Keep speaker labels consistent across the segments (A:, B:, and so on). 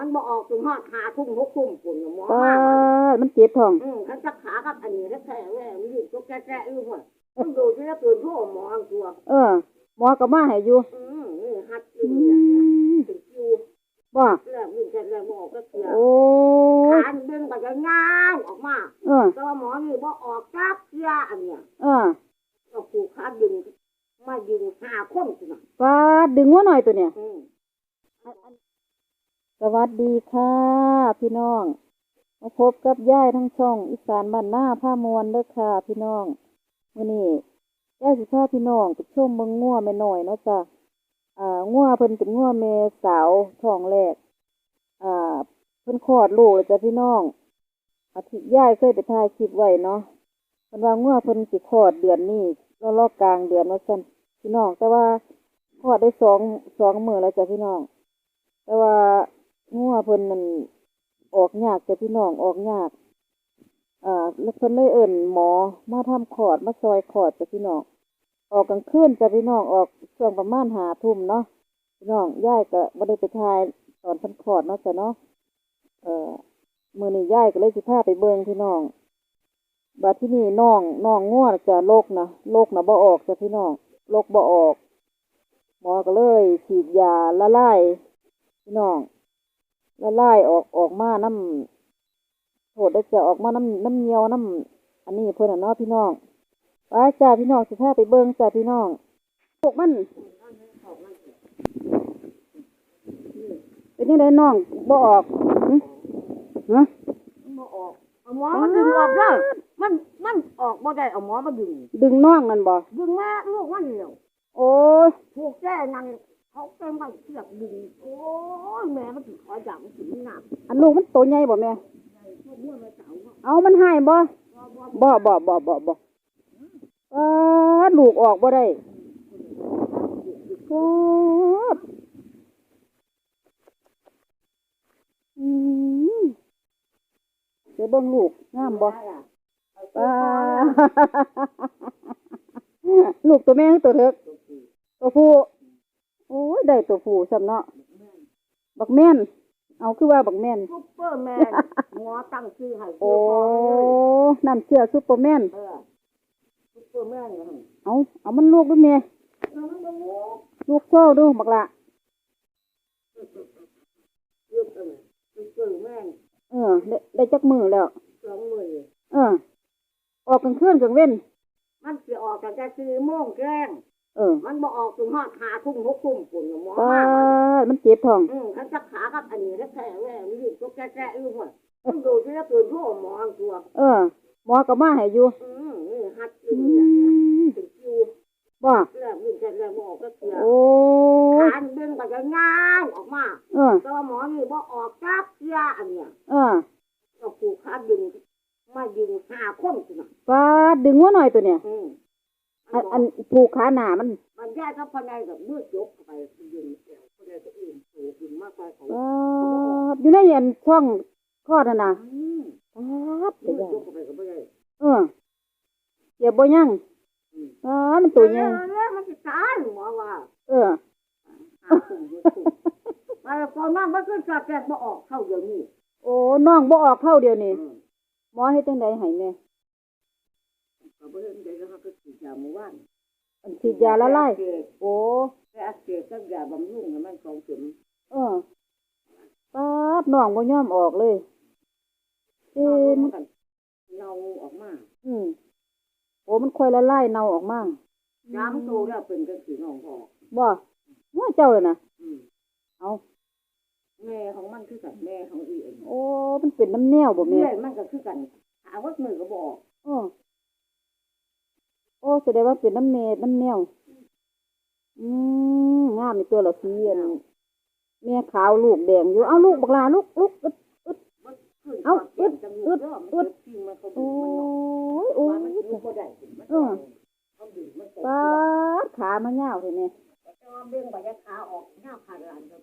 A: มันบ่ออกถึงหอดหาทุ่มหกทุ่มปุ่นหมอ
B: ป้า
A: มา
B: ดมันเจ็บท้อง
A: อืมขันจักขากับอันนี้แท้ๆแม่มันอยู่ตัวแก่ๆอยู่หัวมันดูที่แล้วเกินทั่วหมออังตัว
B: เออ หมอก็มาให้อยู่
A: อืมนี่ฮัด
B: อื
A: อยู่เนี่ย
B: ม
A: ถึงคิว
B: บ่
A: เรื่องวิ่งแค่เรื่องบ่ออกก็เสือ
B: โอ้
A: ขานเบิ่งก็จะงาวออกมา
B: เออ
A: แต่ว่าหมอนี่บ่ออกจับเสืออันเนี้ย
B: เออ
A: ก็ผูกขาดึงมาดึงหาคนสินะ
B: ป้าดดึงหัวหน่อยตัวเนี่ย
A: อืม
B: สวัสดีค่ะ พี่น้อง มาพบกับย่ายทั้งช่อง อีสานบ้านหน้าผ้ามวนเด้อค่ะ พี่น้องมื้อนี้ย่ายสิพาพี่น้องไปชมเบิ่งงัวแม่หน้อยเนาะจ้ะอ่างัวเพิ่นเป็นงัวแม่สาวท้องแรกอ่าเพิ่นคลอดลูกแล้วจ้ะพี่น้องอาทิตย์ย่ายเคยไปถ่ายคลิปไว้เนาะเพิ่นว่างัวเพิ่นสิคลอดเดือนนี้รอบๆกลางเดือนว่าซั่นพี่น้อง แต่ว่าคลอดได้สองสองมื้อแล้วจ้ะพี่น้อง แต่ว่า งัวเพิ่นมันออกยากจ้ะพี่น้องออกยากอ่าแล้วเพิ่นเลยเอิ้นหมอมาทำคลอดมาซอยคลอดจ้ะพี่น้องออกกลางคืนจ้ะพี่น้องออกช่วงประมาณหาทุ่มเนาะพี่น้องย่ายก็บ่ได้ไปถ่ายตอนเพิ่นคลอดเนาะจ้ะเนาะเอ่อมื้อนี้ย่ายก็เลยสิพาไปเบิ่งพี่น้องบัดที่นี่น้องน้องงัวจะโรคนะโรคนะบ่ออกจ้ะพี่น้องโรคบ่ออก หมอก็เลยฉีดยาละลายพี่น้อง ละลายออกออกมาน้ำโทษได้จะออกมาน้ำน้ำเงียวน้ำอันนี้เพื่อนน่ะเนาะพี่น้องไปจ้าพี่น้องสิพาไปเบิ่งจ้าพี่น้องพวกมันเป็นยังไงน้องบ่ออกหึฮะ
A: มันบ่ออกเอาหมอมาดึงออกเด้อมันมันออกบ่ได้เอาหมอมาดึง
B: ดึงน้องนั่นบ่
A: ดึงแม่ลูกมันเดียว
B: โอ้ย
A: ผูกแก้นั่น เขาเต็มไปเสือกดึงโอ้ยแม่มันสิขอจับมันสิหนัก
B: อันลูกมันโตใหญ่บ่แม่
A: พวกมั่วแม่เจ้าเนาะ
B: เอามันหายบ่ บ่บ่บ่บ่บ่เออลูกออกบ่ได้โคตรอืมเดี๋ยวเบิ่งลูกงามบ่
A: ได้ล่ะ
B: ป้าลูกตัวแม่คือตัวเถิกตัวผู้ โอ้ยได้ตัวผู้ซ้ำเนาะบักแม่น เอาคือว่าบักแม่น
A: ซุปเปอร์แมน หมอตั้งชื่อให้
B: โอ้
A: ชื่อพ่อมันเลย
B: น้ำเชื่อซุปเปอร์แมน
A: เออซุปเปอร์แมนเนี่ยหั่น
B: เอาเอามันลูกด้วยแม่
A: แล้วมันก็งู
B: ลูกโซ่ดูบักละ
A: ยึดเออซุปเปอร์แมน
B: เออได้ได้จักมือแล้ว
A: สองมือ
B: เออ ออกกลางคืนกลางเว้น
A: มันสิออกกันแต่สี่โมงแกล้ง
B: เออ
A: มันบ่ออกถึงหอดหาทุ่มหกทุ่มปุ่นหมอ
B: ป้า
A: มา
B: ดมันเจ็บท้อง
A: อืมขันจักขากับอันนี้แท้ๆแม่มันอยู่ตัวแก่ๆอยู่หัวมันดูที่แล้วเกินทั่วหมออังตัว
B: เออ หมอก็มาให้อยู่
A: อืมนี่ฮัดอยู่
B: อื
A: เนี่ย
B: ม
A: ถึงคิว
B: บ่
A: เรื่องวิ่งแค่เรื่องบ่ออกก็เสือ
B: โอ้ย
A: ขานเบิ่งก็จะงาวออกมา
B: เออ
A: แต่ว่าหมอนี่บ่ออกจับเสืออันเนี้ย
B: เออ
A: ก็ผูกขาดึงมาดึงหาคนสินะ
B: ป้าดดึงหัวหน่อยตัวเนี่ย
A: อืม
B: อันอันผูกขาหนามัน
A: มันย้ายกับภายในกับมืดยกเข้าไปดึงแก้วภายในตัวอื่นโผล่ดึงมากไปเขา
B: ป้าดอยู่ในอันช่องคลอดน่ะนะ
A: อืม
B: ป้าด
A: มื
B: เดี๋ยว
A: ดยกเข้าไปก็ไม่ได้
B: เออเจ็บบ่ยังป้าดมันตัวใหญ่
A: เออเนี่ยมันจะตายหมอว่า
B: เออ
A: หาคนเยอะคนมาแล้วก่อนมามันก็สอดแจกบ่ออกเข้าเดี๋ยวนี้
B: โอ้น้องบ่ออกเข้าเดียวนี่
A: อืม
B: หมอเฮ็ดจังไดให้แม่
A: ก็บ่เห็นได้แล้วเขาก็ฉีดยาเมื่อวาน
B: อันฉีดยาละลาย
A: แก้อักเสบ
B: โอ้
A: แก้อักเสบกับยาบำรุงให้มันสองเข็ม
B: เออป้าดน้องบ่ยอมออกเลยเอ็
A: เอา
B: น
A: มากันเงาออกมา
B: อืมโอ้มันค่อยละลายเน่าออกมา
A: ย้ำโตแล้วเป็นจังสีน้องพอ
B: บ่ว่าเจ้าเลยนะ
A: อืม
B: เอา
A: แม่ของมันคือกันแม่ของอีเอ็น
B: โอ้ มันเป็นน้ำแนวบ่แม่
A: แม่มันก็คือกันหาวัดมือก็บออก
B: โอ้ โอ้แสดงว่าเป็นน้ำเนน้ำแนวอืมงามในตัวละสีอันแม่ขาวลูกแดงอยู่ เอาลูกบักลาลูกลูกอึด
A: อึด
B: เอาอึด
A: เด้อ
B: อึด
A: เจ็บที่มันเขาดึ
B: โอ้ยโอ้
A: ยมันอยู่บ่ได้มัน
B: เออ
A: เขาดึงมันตก
B: ป้าดขามันยาเห็นไหม
A: แต่ว่าเบ่งไปจะขาออกหน้าขาดหลานก็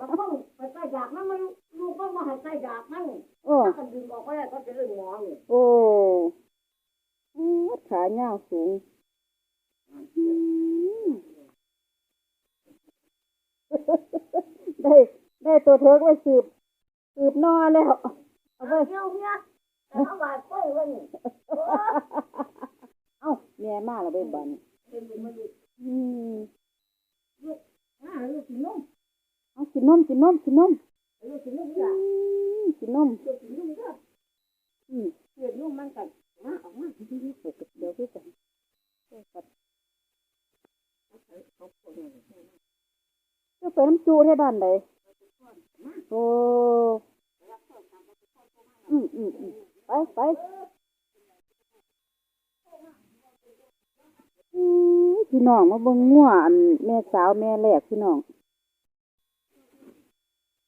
A: บางคนไปใส่ดากมันมันลูกก็มาให้ใส่ดากมัน
B: โอ้
A: ถ้ากันดึงออกก็ได้ก็จะเรื่องหมอนี่
B: โอ้อื มขายาวสูงอืมได้ได้ตัวเธอก็ไปสืบ สืบนอแล้ว เอา
A: เอา
B: ไป
A: เงี้ยวเนี่ยแต่เขาว่าเป้ยว่านี่
B: เอ้าแม่มาแล้วเว้ยบัดน
A: เป็นบุญมาดู
B: อืม
A: อ่าลูกกินนม
B: เอากินนมกินนมกินนม
A: ลูกกินนม
B: อื
A: จ้ะ
B: มกินนม
A: ลูกกินนมจ้ะ
B: อืม
A: เกิดนมมันกันมาออกมา
B: เดี๋ยวพี่กันจะไปน้ำจูให้บ้านใดโอ้อืมอืมอืมไปไปพี่น้องมาเบิ่งงัวอันแม่สาวแม่แรกพี่น้อง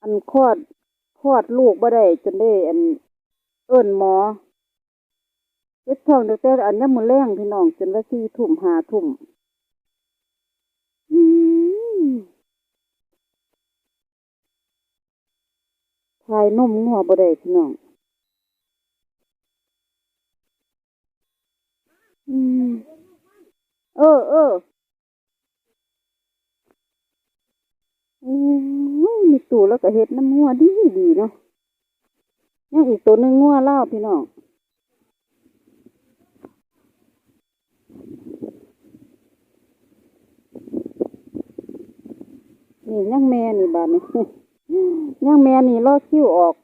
B: อันคลอดคลอดลูกบ่ได้จนได้อันเอิ้นหมอ เจ็บท้องตั้งแต่อันยามมื้อแรงพี่น้องจนว่าสี่ทุ่มหาทุ่มทายนมงัวบ่ได้พี่น้องอืมเออเอออืมมีตู้แล้วก็เฮ็ดน้ำงัวดีดีเนาะยังอีกตัวหนึงงัวเล่าพี่น้อง นี่ย่างแม่นี่บาดนี้ย่างแม่นี่รอคิ้วออก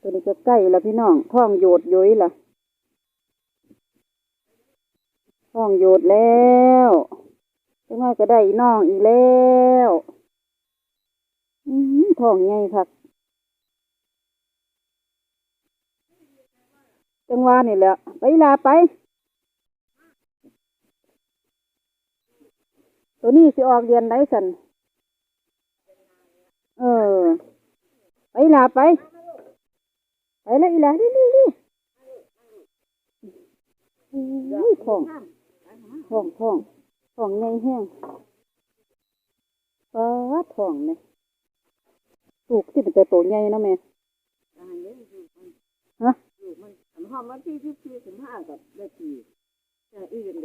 B: ตัวนี้ก็ใกล้แล้วพี่น้องท้องโยดย้อยล่ะท้องโยดแล้วจังไงก็ได้อีน้องอีกแล้วอืมท้องใหญ่คักจังหวะนี่แหละไปลาไป ตัวนี้สิออกเดือนไหนสันเออ ไปลาไป ไปแล้วอีหลาดิดิดิอุ้ยท้องท้องท้องท้องใหญ่แห้งป้าดท้องเนี่ยลูกที่เป็นแต่โตใหญ่เนาะแม่
A: อ่าเลี้ยงลูกมัน
B: ฮะ
A: ลูกมันอันห้องวันที่ที่ที่สิบห้ากับได้กี่แต่อีกเดือน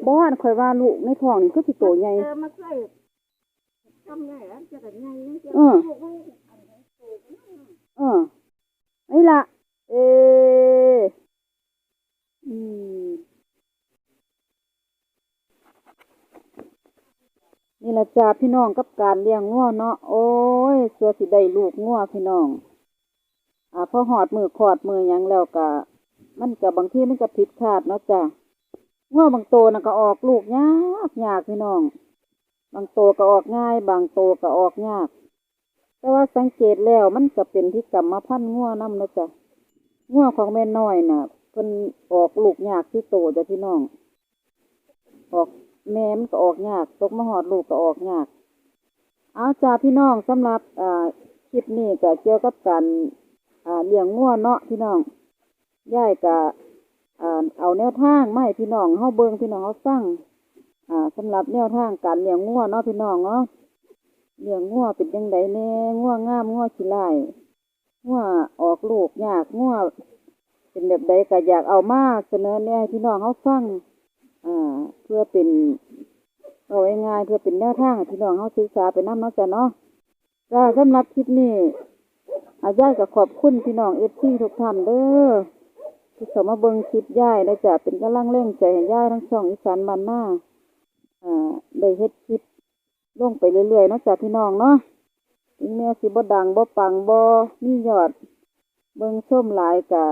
B: บ้านข่อยว่าลูกในท้องนี่ก็สิโตใหญ่
A: เออมาใส่ทำไงอะจะกันไงนี่จะ
B: เออ
A: ลูกมัน
B: เออไอ้ละเอออืมนี่ละจ้าพี่น้องกับการเลี้ยงงัวเนาะโอ้ยเสือสิได้ลูกงัวพี่น้อง อ่าพอหอดมือขอดมือหยังแล้วก็มันก็บางทีมันก็ผิดคาดเนาะจ้า งัวบางโตน่ะก็ออกลูกยากยากพี่น้อง บางโตก็ออกง่าย บางโตก็ออกยาก แต่ว่าสังเกตแล้วมันก็เป็นที่กรรมพันธุ์งัวนํนะจ๊ะงัวของแม่น้อยน่ะเพิ่นออกลูกยากที่โตจ้ะพี่น้อง ออกแม่มันก็ออกยากตกมาหอดลูกก็ออกยากเอาจ้าพี่น้องสำหรับอ่าคลิปนี้ก็เกี่ยวกับการอ่าเลี้ยงงัวเนาะพี่น้องย่ายก็อ่า เอาแนวทางไมาให้พี่น้องเฮาเบิงพี่น้องเฮาฟังอ่าสำหรับแนวทางการเลี้ยงงัวเนาะพี่น้องเนาะเลี้ยงงัวเป็นจังไดแน่งัวงามงัวขี้ลายงัวออกลูกยากงัวเป็นแบบใดก็อยากเอามาเสนอแนวให้พี่น้องเขาฟังอ่าเพื่อเป็นเอาง่ายๆเพื่อเป็นแนวทางพี่น้องเขาศึกษาไปนำเนาะจ้ะเนาะจ้าสำหรับคลิปนี้อาญายก็ขอบคุณพี่น้องเอฟซีทุกท่านเด้อ ที่เขามาเบิ่งคลิปย่ายแล้จะเป็นกำลังแรงใจให้ย่ายทั้งช่องอีสานบ้านหน้าอ่าได้เฮ็ดคลิปลงไปเรื่อยๆนาะจ้ะพี่น้องเนาะถึงแม้สิบ่ดังบ่ปังบ่มียอด เบิ่งส้มหลายกะ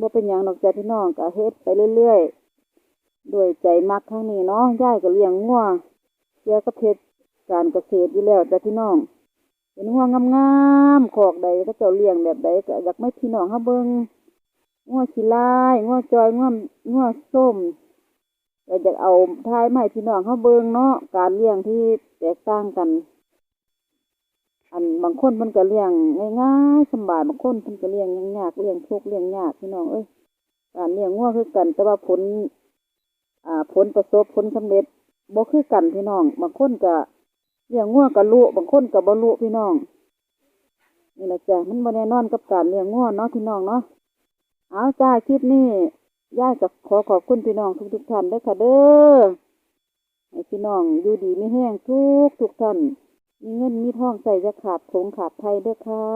B: บ่เป็นหยังดอกจ้ะพี่น้องกะเฮ็ดไปเรื่อยๆด้วยใจมักทั้งนี้เนาะย่ายก็เลี้ยงงัวเกี่ยวกับเฮ็ดการเกษตรอยู่แล้วจ้ะพี่น้องเป็นงัวงามๆขอกใดก็เจ้าเลี้ยงแบบใดก็อยากให้พี่น้องเฮาเบิ่ง งัวขี้ลายงัวจอยงัวงัวส้มเราจะเอาท้ายให้พี่น้องเขาเบิ่งเนาะการเลี้ยงที่แตกต่างกัน อันบางคนมันก็เลี้ยงง่ายๆสบายบางคนเพิ่นก็เลี้ยงยากๆเลี้ยงทุกเลี้ยงยากพี่น้องเอ้ยการเลี้ยงงัวคือกัน แต่ว่าผล อ่าผลประสบผลสำเร็จบ่คือกันพี่น้อง บางคนก็เลี้ยงงัวก็รู้บางคนก็บ่รู้พี่น้องนี่แหละจ้ะมันบ่แน่นอนกับการเลี้ยงงัวเนาะพี่น้องเนาะ เอาจ้าคลิปนี้ย่าก็ขอขอบคุณพี่น้องทุกทุกท่านด้วยค่ะเด้อให้พี่น้องอยู่ดีไม่แห้งทุกทุกท่านมีเงินมีทองใส่จะขาดผงขาดไทยด้วยค่ะ